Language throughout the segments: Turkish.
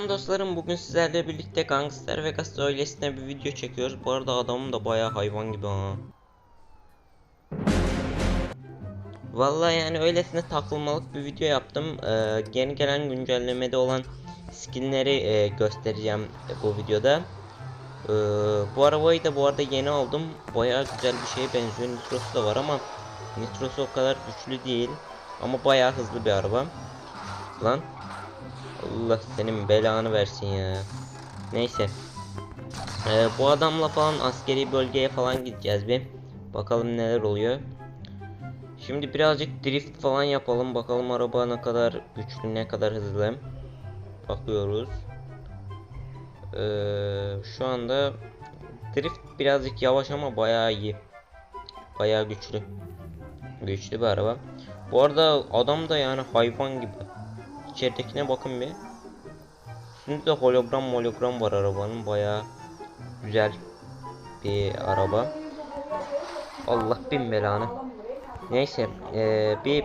Selam dostlarım bugün sizlerle birlikte Gangster Vegas öylesine bir video çekiyoruz. Bu arada adamım da bayağı hayvan gibi ha. Vallahi yani öylesine takılmalık bir video yaptım. Ee, yeni gelen güncellemede olan skinleri e, göstereceğim bu videoda. Ee, bu arabayı da bu arada yeni aldım. Bayağı güzel bir şeye benziyor. Nitrosu da var ama Nitrosu o kadar güçlü değil. Ama bayağı hızlı bir araba. Lan Allah senin belanı versin ya. Neyse. Ee, bu adamla falan askeri bölgeye falan gideceğiz bir. Bakalım neler oluyor. Şimdi birazcık drift falan yapalım. Bakalım araba ne kadar güçlü, ne kadar hızlı. Bakıyoruz. Ee, şu anda drift birazcık yavaş ama bayağı iyi. Bayağı güçlü. Güçlü bir araba. Bu arada adam da yani hayvan gibi. İçeridekine bakın bir. Şimdi de hologram hologram var arabanın bayağı güzel bir araba. Allah bin belanı. Neyse eee, bir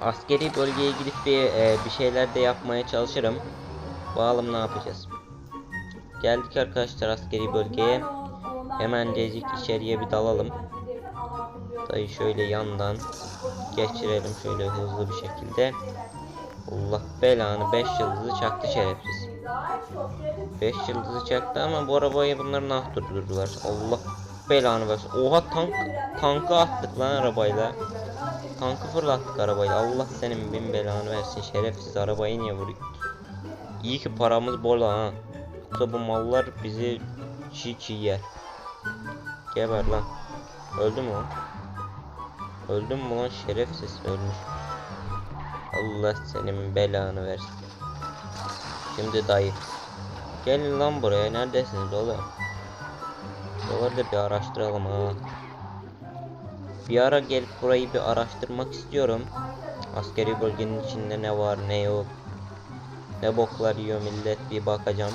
askeri bölgeye gidip bir eee, bir şeyler de yapmaya çalışırım. Bakalım ne yapacağız. Geldik arkadaşlar askeri bölgeye. Hemen dedik içeriye bir dalalım. Dayı şöyle yandan geçirelim şöyle hızlı bir şekilde. Allah belanı 5 yıldızı çaktı şerefsiz. 5 yıldızı çaktı ama bu arabayı bunlar nah durdurdular. Allah belanı versin. Oha tank tankı attık lan arabayla. Tankı fırlattık arabayla. Allah senin bin belanı versin. Şerefsiz arabayı niye vuruyor? İyi ki paramız bol ha. Yoksa bu mallar bizi çiğ çiğ yer. Geber lan. Öldü mü o? Öldü mü lan şerefsiz ölmüş. Allah senin belanı versin. Şimdi dayı. Gelin lan buraya neredesiniz oğlum? Buraları da bir araştıralım ha. Bir ara gelip burayı bir araştırmak istiyorum. Askeri bölgenin içinde ne var ne yok. Ne boklar yiyor millet bir bakacağım.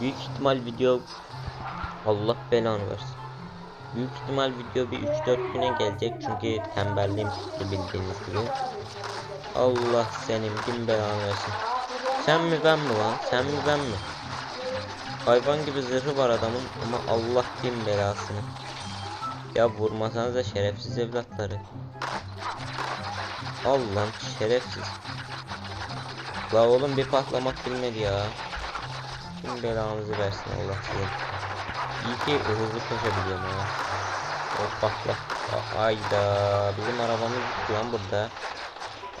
Büyük ihtimal video Allah belanı versin. Büyük ihtimal video bir 3-4 güne gelecek çünkü tembelliğim tuttu bildiğiniz gibi. Allah senin bin belanı versin. Sen mi ben mi lan? Sen mi ben mi? Hayvan gibi zırhı var adamın ama Allah bin belasını. Ya vurmasanız da şerefsiz evlatları. Al lan şerefsiz. La oğlum bir patlamak bilmedi ya. Kim belanızı versin Allah size. İyi ki hızlı koşabiliyorum ya. A- Ayda bizim arabamız gitti lan burada.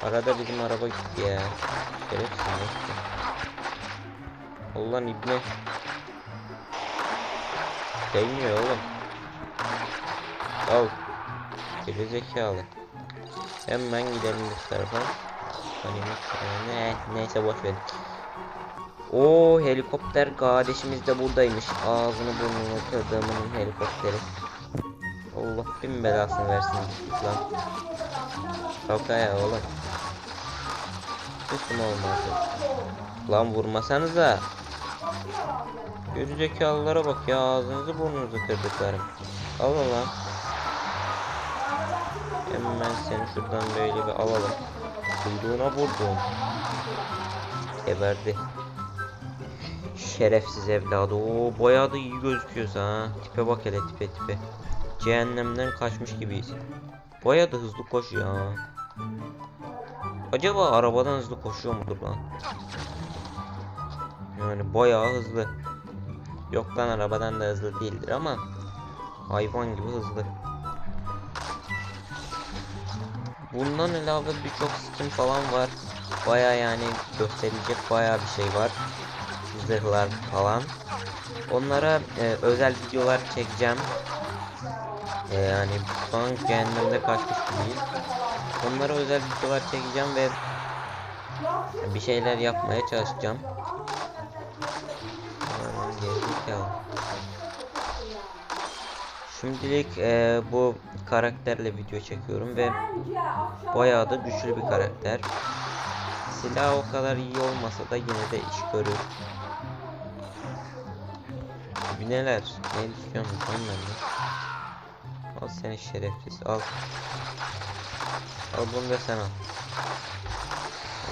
Arada bizim araba gitti ya. Neyse. Allah'ın ibne. Değmiyor oğlum. Al. Geri zekalı. Hemen gidelim bu tarafa. Hani ne neyse boş verin. O helikopter kardeşimiz de buradaymış. Ağzını burnunu kırdığımın helikopteri. Allah bin belasını versin lan. Kalk ayağa oğlum. Susun olmazdı. Lan vurmasanıza. Gerizekalılara bak ya ağzınızı burnunuzu kırdıklarım. Al lan. Hemen seni şuradan böyle bir alalım. Kuyruğuna vurdum. Geberdi. Şerefsiz evladı. Oo bayağı da iyi gözüküyorsa ha. Tipe bak hele tipe tipe. Cehennemden kaçmış gibiyiz. Bayağı da hızlı koşuyor ha. Acaba arabadan hızlı koşuyor mudur lan? Yani bayağı hızlı. Yok lan arabadan da hızlı değildir ama hayvan gibi hızlı. Bundan ilave birçok skin falan var. Baya yani gösterilecek baya bir şey var. Zırhlar falan. Onlara e, özel videolar çekeceğim. E, yani şu an cehennemde kaçmış gibiyiz. Onlara özel videolar çekeceğim ve bir şeyler yapmaya çalışacağım. Şimdilik e, bu karakterle video çekiyorum ve bayağı da güçlü bir karakter. Silah o kadar iyi olmasa da yine de iş görür. Bir neler? Ne lan benden? Al seni şerefsiz al. Al bunu da sen al.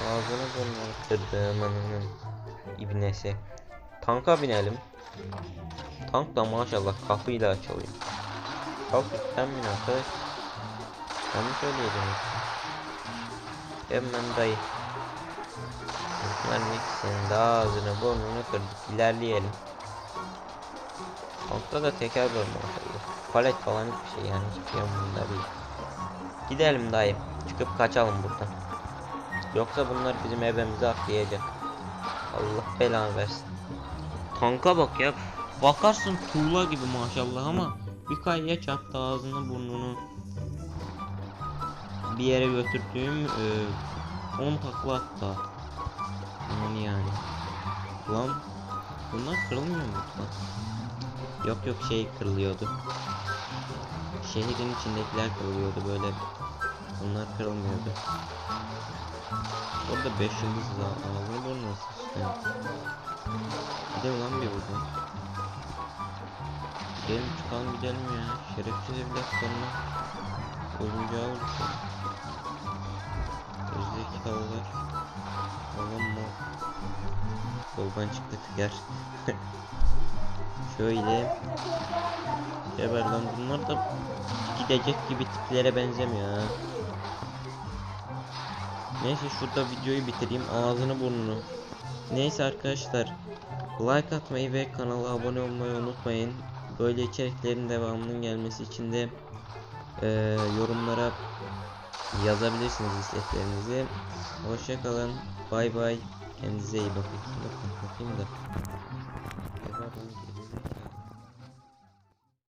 Ağzını burnunu kırdım ananın ibnesi. Tanka binelim. Tank da maşallah kapıyla açılıyor. Kalk sen bin arkadaş. Mi söyleyeceğim? Hemen dayı. Bunların ikisinin de ağzını burnunu kırdık. İlerleyelim. Tankta da teker maşallah. Palet falan hiçbir şey yani hiçbir şey bunda değil. Gidelim dayı. Çıkıp kaçalım buradan. Yoksa bunlar bizim evimize atlayacak. Allah belanı versin. Tanka bak ya. Bakarsın tuğla gibi maşallah ama bir kayaya çarptı ağzını burnunu. Bir yere götürdüğüm 10 takla hatta. Yani yani. Lan bunlar kırılmıyor mu? Yok yok şey kırılıyordu. Şehrin içindekiler kırılıyordu böyle. Bunlar kırılmıyordu. Orada 5 yıldız daha ağzını burnunu sıçtı. Gidelim lan bir buradan. Gidelim çıkalım gidelim ya. Şerefsiz evlat sonuna. Oyuncağı vursun. Özdeki Oğlum mu? Yoldan çıktık yer. Şöyle. Geber lan bunlar da gidecek gibi tiplere benzemiyor ha. Neyse şurada videoyu bitireyim ağzını burnunu. Neyse arkadaşlar like atmayı ve kanala abone olmayı unutmayın. Böyle içeriklerin devamının gelmesi için de eee, yorumlara yazabilirsiniz isteklerinizi. Hoşçakalın. Bay bay. Kendinize iyi bakın. Bakın bakayım da.